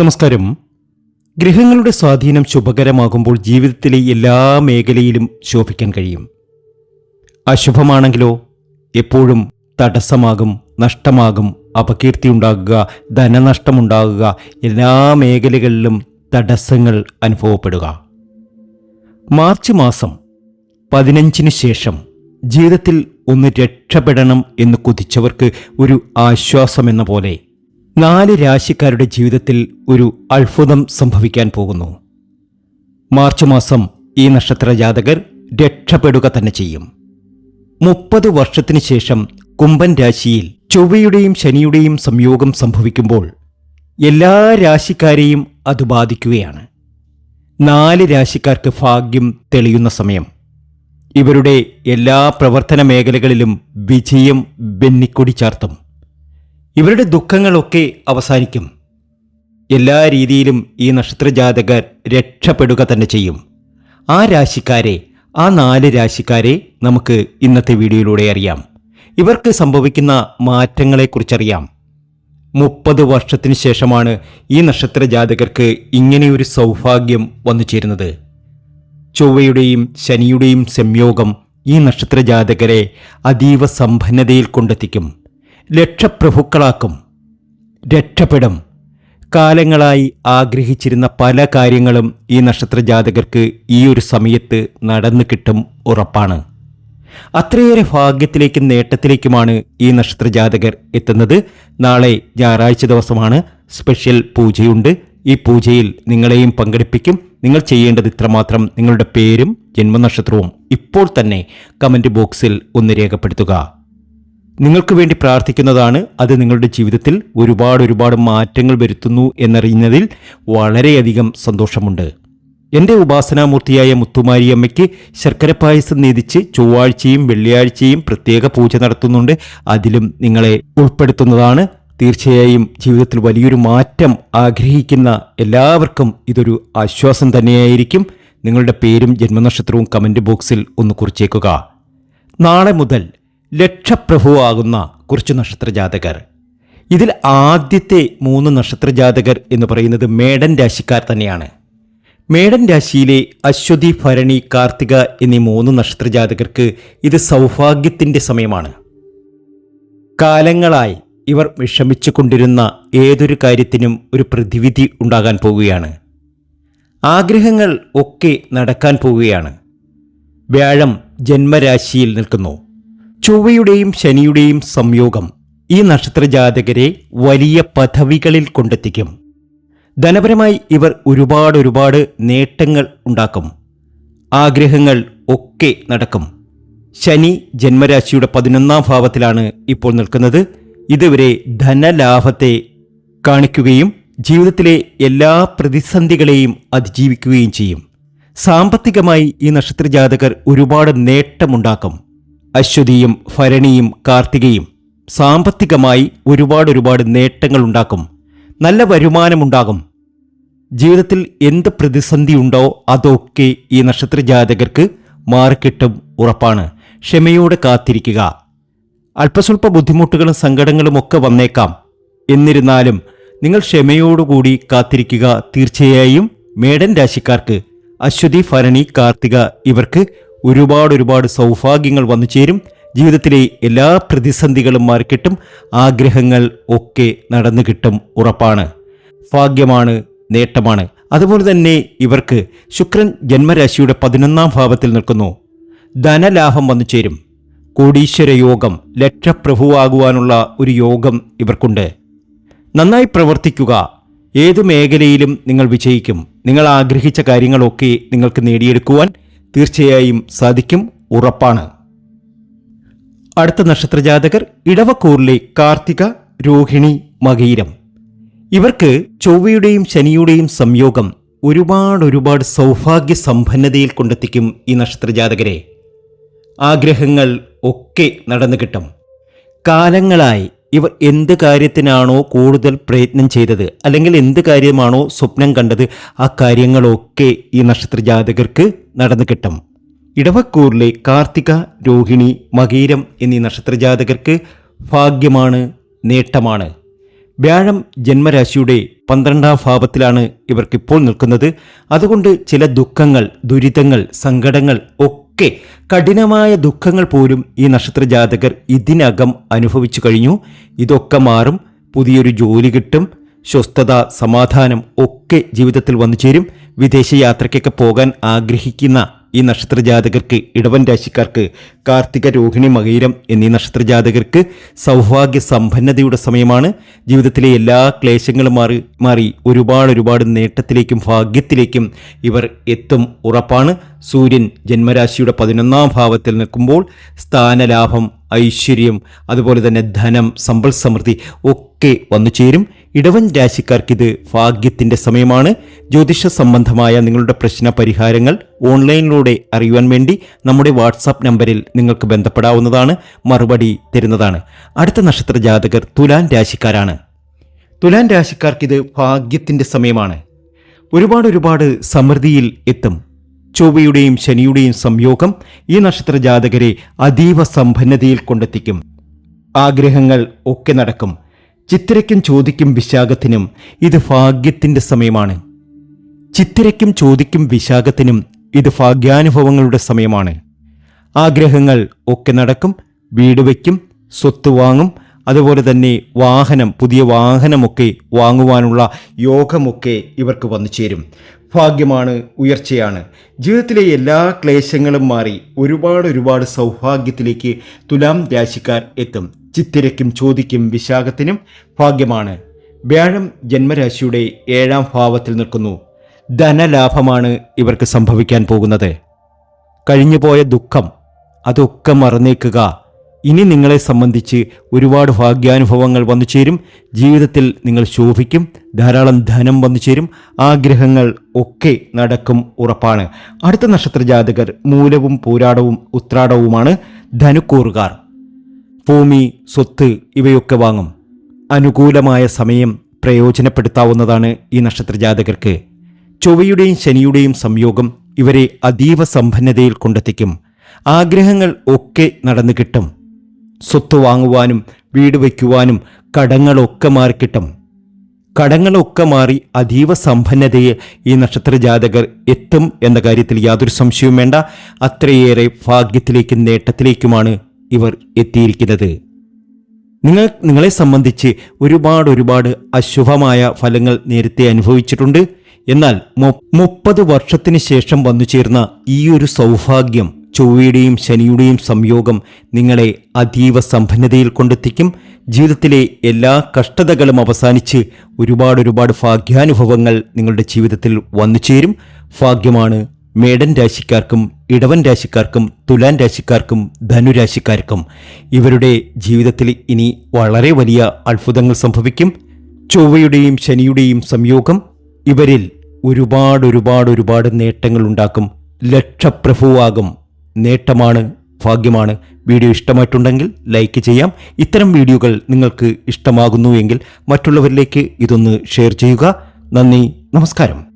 നമസ്കാരം. ഗ്രഹങ്ങളുടെ സ്വാധീനം ശുഭകരമാകുമ്പോൾ ജീവിതത്തിലെ എല്ലാ മേഖലയിലും ശോഭിക്കാൻ കഴിയും. അശുഭമാണെങ്കിലോ എപ്പോഴും തടസ്സമാകും നഷ്ടമാകും അപകീർത്തി ഉണ്ടാകുക ധനനഷ്ടമുണ്ടാകുക എല്ലാ മേഖലകളിലും തടസ്സങ്ങൾ അനുഭവപ്പെടുക. മാർച്ച് മാസം പതിനഞ്ചിന് ശേഷം ജീവിതത്തിൽ ഒന്ന് രക്ഷപ്പെടണം എന്ന് കുതിച്ചവർക്ക് ഒരു ആശ്വാസമെന്ന പോലെ നാല് രാശിക്കാരുടെ ജീവിതത്തിൽ ഒരു അത്ഭുതം സംഭവിക്കാൻ പോകുന്നു. മാർച്ച് മാസം ഈ നക്ഷത്ര ജാതകർ രക്ഷപ്പെടുക തന്നെ ചെയ്യും. മുപ്പത് വർഷത്തിന് ശേഷം കുംഭൻ രാശിയിൽ ചൊവ്വയുടെയും ശനിയുടെയും സംയോഗം സംഭവിക്കുമ്പോൾ എല്ലാ രാശിക്കാരെയും അത് ബാധിക്കുകയാണ്. നാല് രാശിക്കാർക്ക് ഭാഗ്യം തെളിയുന്ന സമയം. ഇവരുടെ എല്ലാ പ്രവർത്തന മേഖലകളിലും വിജയം വെന്നിക്കൊടി ചാർത്തും. ഇവരുടെ ദുഃഖങ്ങളൊക്കെ അവസാനിക്കും. എല്ലാ രീതിയിലും ഈ നക്ഷത്രജാതകർ രക്ഷപ്പെടുക തന്നെ ചെയ്യും. ആ രാശിക്കാരെ ആ നാല് രാശിക്കാരെ നമുക്ക് ഇന്നത്തെ വീഡിയോയിലൂടെ അറിയാം. ഇവർക്ക് സംഭവിക്കുന്ന മാറ്റങ്ങളെക്കുറിച്ചറിയാം. മുപ്പത് വർഷത്തിന് ശേഷമാണ് ഈ നക്ഷത്ര ജാതകർക്ക് ഇങ്ങനെയൊരു സൗഭാഗ്യം വന്നു ചേരുന്നത്. ചൊവ്വയുടെയും ശനിയുടെയും സംയോഗം ഈ നക്ഷത്ര ജാതകരെ അതീവ സമ്പന്നതയിൽ കൊണ്ടെത്തിക്കും. ലക്ഷപ്രഭുക്കളാക്കും. രക്ഷപ്പെടും. കാലങ്ങളായി ആഗ്രഹിച്ചിരുന്ന പല കാര്യങ്ങളും ഈ നക്ഷത്രജാതകർക്ക് ഈ ഒരു സമയത്ത് നടന്നു കിട്ടും ഉറപ്പാണ്. അത്രയേറെ ഭാഗ്യത്തിലേക്കും നേട്ടത്തിലേക്കുമാണ് ഈ നക്ഷത്രജാതകർ എത്തുന്നത്. നാളെ ഞായറാഴ്ച ദിവസമാണ്. സ്പെഷ്യൽ പൂജയുണ്ട്. ഈ പൂജയിൽ നിങ്ങളെയും പങ്കെടുപ്പിക്കും. നിങ്ങൾ ചെയ്യേണ്ടത് ഇത്രമാത്രം നിങ്ങളുടെ പേരും ജന്മനക്ഷത്രവും ഇപ്പോൾ തന്നെ കമന്റ് ബോക്സിൽ ഒന്ന് രേഖപ്പെടുത്തുക. നിങ്ങൾക്ക് വേണ്ടി പ്രാർത്ഥിക്കുന്നതാണ് അത് നിങ്ങളുടെ ജീവിതത്തിൽ ഒരുപാട് ഒരുപാട് മാറ്റങ്ങൾ വരുത്തുന്നു എന്നറിയുന്നതിൽ വളരെയധികം സന്തോഷമുണ്ട്. എന്റെ ഉപാസനാമൂർത്തിയായ മുത്തുമാരിയമ്മയ്ക്ക് ശർക്കര പായസം നീതിച്ച് ചൊവ്വാഴ്ചയും വെള്ളിയാഴ്ചയും പ്രത്യേക പൂജ നടത്തുന്നുണ്ട്. അതിലും നിങ്ങളെ ഉൾപ്പെടുത്തുന്നതാണ്. തീർച്ചയായും ജീവിതത്തിൽ വലിയൊരു മാറ്റം ആഗ്രഹിക്കുന്ന എല്ലാവർക്കും ഇതൊരു ആശ്വാസം തന്നെയായിരിക്കും. നിങ്ങളുടെ പേരും ജന്മനക്ഷത്രവും കമന്റ് ബോക്സിൽ ഒന്ന് കുറിച്ചേക്കുക. നാളെ മുതൽ ലക്ഷപ്രഭുവാകുന്ന കുറച്ച് നക്ഷത്രജാതകർ. ഇതിൽ ആദ്യത്തെ മൂന്ന് നക്ഷത്രജാതകർ എന്ന് പറയുന്നത് മേടൻ രാശിക്കാർ തന്നെയാണ്. മേടൻ രാശിയിലെ അശ്വതി ഭരണി കാർത്തിക എന്നീ മൂന്ന് നക്ഷത്രജാതകർക്ക് ഇത് സൗഭാഗ്യത്തിന്റെ സമയമാണ്. കാലങ്ങളായി ഇവർ വിഷമിച്ചു കൊണ്ടിരുന്ന ഏതൊരു കാര്യത്തിനും ഒരു പ്രതിവിധി ഉണ്ടാകാൻ പോവുകയാണ്. ആഗ്രഹങ്ങൾ ഒക്കെ നടക്കാൻ പോവുകയാണ്. വ്യാഴം ജന്മരാശിയിൽ നിൽക്കുന്നു. ചൊവ്വയുടെയും ശനിയുടെയും സംയോഗം ഈ നക്ഷത്രജാതകരെ വലിയ പദവികളിൽ കൊണ്ടെത്തിക്കും. ധനപരമായി ഇവർ ഒരുപാട് ഒരുപാട് നേട്ടങ്ങൾ ഉണ്ടാക്കും. ആഗ്രഹങ്ങൾ ഒക്കെ നടക്കും. ശനി ജന്മരാശിയുടെ പതിനൊന്നാം ഭാവത്തിലാണ് ഇപ്പോൾ നിൽക്കുന്നത്. ഇതുവരെ ധനലാഭത്തെ കാണിക്കുകയും ജീവിതത്തിലെ എല്ലാ പ്രതിസന്ധികളെയും അതിജീവിക്കുകയും ചെയ്യും. സാമ്പത്തികമായി ഈ നക്ഷത്രജാതകർ ഒരുപാട് നേട്ടമുണ്ടാക്കും. അശ്വതിയും ഭരണിയും കാർത്തികയും സാമ്പത്തികമായി ഒരുപാട് ഒരുപാട് നേട്ടങ്ങൾ ഉണ്ടാക്കും നല്ല വരുമാനമുണ്ടാകും. ജീവിതത്തിൽ എന്ത് പ്രതിസന്ധി ഉണ്ടോ അതൊക്കെ ഈ നക്ഷത്ര ജാതകർക്ക് മാറിക്കിട്ടും ഉറപ്പാണ്. ക്ഷമയോടെ കാത്തിരിക്കുക. അല്പസ്വല്പ ബുദ്ധിമുട്ടുകളും സങ്കടങ്ങളും ഒക്കെ വന്നേക്കാം. എന്നിരുന്നാലും നിങ്ങൾ ക്ഷമയോടുകൂടി കാത്തിരിക്കുക തീർച്ചയായും. മേടൻ രാശിക്കാർക്ക് അശ്വതി ഭരണി കാർത്തിക ഇവർക്ക് ഒരുപാട് ഒരുപാട് സൗഭാഗ്യങ്ങൾ വന്നു ചേരും. ജീവിതത്തിലെ എല്ലാ പ്രതിസന്ധികളും മാറിക്കിട്ടും. ആഗ്രഹങ്ങൾ ഒക്കെ നടന്നു കിട്ടും ഉറപ്പാണ്. ഭാഗ്യമാണ് നേട്ടമാണ്. അതുപോലെ തന്നെ ഇവർക്ക് ശുക്രൻ ജന്മരാശിയുടെ പതിനൊന്നാം ഭാവത്തിൽ നിൽക്കുന്നു. ധനലാഭം വന്നു ചേരും. കോടീശ്വര യോഗം ലക്ഷപ്രഭുവാകുവാനുള്ള ഒരു യോഗം ഇവർക്കുണ്ട്. നന്നായി പ്രവർത്തിക്കുക. ഏത് മേഖലയിലും നിങ്ങൾ വിജയിക്കും. നിങ്ങൾ ആഗ്രഹിച്ച കാര്യങ്ങളൊക്കെ നിങ്ങൾക്ക് നേടിയെടുക്കുവാൻ തീർച്ചയായും സാധിക്കും ഉറപ്പാണ്. അടുത്ത നക്ഷത്രജാതകർ ഇടവക്കൂറിലെ കാർത്തിക രോഹിണി മകീരം ഇവർക്ക് ചൊവ്വയുടെയും ശനിയുടെയും സംയോഗം ഒരുപാട് ഒരുപാട് സൗഭാഗ്യ സമ്പന്നതയിൽ കൊണ്ടെത്തിക്കും ഈ നക്ഷത്രജാതകരെ. ആഗ്രഹങ്ങൾ ഒക്കെ നടന്നു കിട്ടും കാലങ്ങളായി ഇവർ എന്ത് കാര്യത്തിനാണോ കൂടുതൽ പ്രയത്നം ചെയ്തത്? അല്ലെങ്കിൽ എന്ത് കാര്യമാണോ സ്വപ്നം കണ്ടത്? ആ കാര്യങ്ങളൊക്കെ ഈ നക്ഷത്ര ജാതകർക്ക് നടന്നു കിട്ടും. ഇടവക്കൂറിലെ കാർത്തിക രോഹിണി മകീരം എന്നീ നക്ഷത്ര ജാതകർക്ക് ഭാഗ്യമാണ് നേട്ടമാണ്. വ്യാഴം ജന്മരാശിയുടെ പന്ത്രണ്ടാം ഭാവത്തിലാണ് ഇവർക്കിപ്പോൾ നിൽക്കുന്നത്. അതുകൊണ്ട് ചില ദുഃഖങ്ങൾ ദുരിതങ്ങൾ സങ്കടങ്ങൾ ഒക്കെ കഠിനമായ ദുഃഖങ്ങൾ പോലും ഈ നക്ഷത്ര ജാതകർ ഇതിനകം അനുഭവിച്ചു കഴിഞ്ഞു. ഇതൊക്കെ മാറും. പുതിയൊരു ജോലി കിട്ടും. സ്വസ്ഥത സമാധാനം ഒക്കെ ജീവിതത്തിൽ വന്നു ചേരും വിദേശ യാത്രയ്ക്കൊക്കെ പോകാൻ ആഗ്രഹിക്കുന്ന ഈ നക്ഷത്രജാതകർക്ക് ഇടവൻ രാശിക്കാർക്ക് കാർത്തിക രോഹിണി മകീരം എന്നീ നക്ഷത്രജാതകർക്ക് സൗഭാഗ്യ സമ്പന്നതയുടെ സമയമാണ്. ജീവിതത്തിലെ എല്ലാ ക്ലേശങ്ങളും മാറി മാറി ഒരുപാട് ഒരുപാട് നേട്ടത്തിലേക്കും ഭാഗ്യത്തിലേക്കും ഇവർ എത്തും ഉറപ്പാണ്. സൂര്യൻ ജന്മരാശിയുടെ പതിനൊന്നാം ഭാവത്തിൽ നിൽക്കുമ്പോൾ സ്ഥാനലാഭം ഐശ്വര്യം അതുപോലെ തന്നെ ധനം സമ്പൽ സമൃദ്ധി ഒക്കെ വന്നു ചേരും ഇടവൻ രാശിക്കാർക്കിത് ഭാഗ്യത്തിന്റെ സമയമാണ്. ജ്യോതിഷ സംബന്ധമായ നിങ്ങളുടെ പ്രശ്ന പരിഹാരങ്ങൾ ഓൺലൈനിലൂടെ അറിയുവാൻ വേണ്ടി നമ്മുടെ വാട്സാപ്പ് നമ്പറിൽ നിങ്ങൾക്ക് ബന്ധപ്പെടാവുന്നതാണ് മറുപടി തരുന്നതാണ്. അടുത്ത നക്ഷത്ര ജാതകർ തുലാൻ രാശിക്കാരാണ്. തുലാൻ രാശിക്കാർക്കിത് ഭാഗ്യത്തിന്റെ സമയമാണ്. ഒരുപാട് ഒരുപാട് സമൃദ്ധിയിൽ എത്തും. ചൊവ്വയുടെയും ശനിയുടെയും സംയോഗം ഈ നക്ഷത്ര ജാതകരെ അതീവ സമ്പന്നതയിൽ കൊണ്ടെത്തിക്കും. ആഗ്രഹങ്ങൾ ഒക്കെ നടക്കും. ചിത്തിരയ്ക്കും ചോദിക്കും വിശാഖത്തിനും ഇത് ഭാഗ്യത്തിന്റെ സമയമാണ്. ചിത്തിരയ്ക്കും ചോദിക്കും വിശാഖത്തിനും ഇത് ഭാഗ്യാനുഭവങ്ങളുടെ സമയമാണ്. ആഗ്രഹങ്ങൾ ഒക്കെ നടക്കും വീട് വയ്ക്കും സ്വത്ത് വാങ്ങും അതുപോലെ തന്നെ വാഹനം പുതിയ വാഹനമൊക്കെ വാങ്ങുവാനുള്ള യോഗമൊക്കെ ഇവർക്ക് വന്നു ചേരും. ഭാഗ്യമാണ് ഉയർച്ചയാണ്. ജീവിതത്തിലെ എല്ലാ ക്ലേശങ്ങളും മാറി ഒരുപാട് ഒരുപാട് സൗഭാഗ്യത്തിലേക്ക് തുലാം രാശിക്കാർ എത്തും. ചിത്തിരയ്ക്കും ചോദിക്കും വിശാഖത്തിനും ഭാഗ്യമാണ്. വ്യാഴം ജന്മരാശിയുടെ ഏഴാം ഭാവത്തിൽ നിൽക്കുന്നു. ധനലാഭമാണ് ഇവർക്ക് സംഭവിക്കാൻ പോകുന്നത്. കഴിഞ്ഞുപോയ ദുഃഖം അതൊക്കെ മറന്നേക്കുക. ഇനി നിങ്ങളെ സംബന്ധിച്ച് ഒരുപാട് ഭാഗ്യാനുഭവങ്ങൾ വന്നു ചേരും. ജീവിതത്തിൽ നിങ്ങൾ ശോഭിക്കും ധാരാളം ധനം വന്നു ചേരും. ആഗ്രഹങ്ങൾ ഒക്കെ നടക്കും ഉറപ്പാണ്. അടുത്ത നക്ഷത്ര ജാതകർ മൂലവും പോരാടവും ഉത്രാടവുമാണ് ധനുക്കൂറുകാർ. ഭൂമി സ്വത്ത് ഇവയൊക്കെ വാങ്ങും. അനുകൂലമായ സമയം പ്രയോജനപ്പെടുത്താവുന്നതാണ് ഈ നക്ഷത്ര ജാതകർക്ക് ചൊവ്വയുടെയും ശനിയുടെയും സംയോഗം ഇവരെ അതീവ സമ്പന്നതയിൽ കൊണ്ടെത്തിക്കും. ആഗ്രഹങ്ങൾ ഒക്കെ നടന്നു കിട്ടും. സ്വത്ത് വാങ്ങുവാനും വീട് വയ്ക്കുവാനും കടങ്ങളൊക്കെ മാറിക്കിട്ടും കടങ്ങളൊക്കെ മാറി അതീവ സമ്പന്നതയെ ഈ നക്ഷത്ര ജാതകർ എത്തും എന്ന കാര്യത്തിൽ യാതൊരു സംശയവും വേണ്ട. അത്രയേറെ ഭാഗ്യത്തിലേക്കും നേട്ടത്തിലേക്കുമാണ് ഇവർ എത്തിയിരിക്കുന്നത്. നിങ്ങൾ നിങ്ങളെ സംബന്ധിച്ച് ഒരുപാട് ഒരുപാട് അശുഭമായ ഫലങ്ങൾ നേരത്തെ അനുഭവിച്ചിട്ടുണ്ട്. എന്നാൽ മുപ്പത് വർഷത്തിന് ശേഷം വന്നു ചേർന്ന ഈ ഒരു സൗഭാഗ്യം ചൊവ്വയുടെയും ശനിയുടെയും സംയോഗം നിങ്ങളെ അതീവ സമ്പന്നതയിൽ കൊണ്ടെത്തിക്കും. ജീവിതത്തിലെ എല്ലാ കഷ്ടതകളും അവസാനിച്ച് ഒരുപാട് ഒരുപാട് ഭാഗ്യാനുഭവങ്ങൾ നിങ്ങളുടെ ജീവിതത്തിൽ വന്നു ചേരും. ഭാഗ്യമാണ് മേടൻ രാശിക്കാർക്കും ഇടവൻ രാശിക്കാർക്കും തുലാൻ രാശിക്കാർക്കും ധനുരാശിക്കാർക്കും ഇവരുടെ ജീവിതത്തിൽ ഇനി വളരെ വലിയ അത്ഭുതങ്ങൾ സംഭവിക്കും. ചൊവ്വയുടെയും ശനിയുടെയും സംയോഗം ഇവരിൽ ഒരുപാട് ഒരുപാട് ഒരുപാട് നേട്ടങ്ങൾ ഉണ്ടാക്കും. ലക്ഷപ്രഭുവാകും. നേട്ടമാണ് ഭാഗ്യമാണ്. വീഡിയോ ഇഷ്ടമായിട്ടുണ്ടെങ്കിൽ ലൈക്ക് ചെയ്യാം. ഇത്തരം വീഡിയോകൾ നിങ്ങൾക്ക് ഇഷ്ടമാകുന്നു എങ്കിൽ മറ്റുള്ളവരിലേക്ക് ഇതൊന്ന് ഷെയർ ചെയ്യുക. നന്ദി നമസ്കാരം.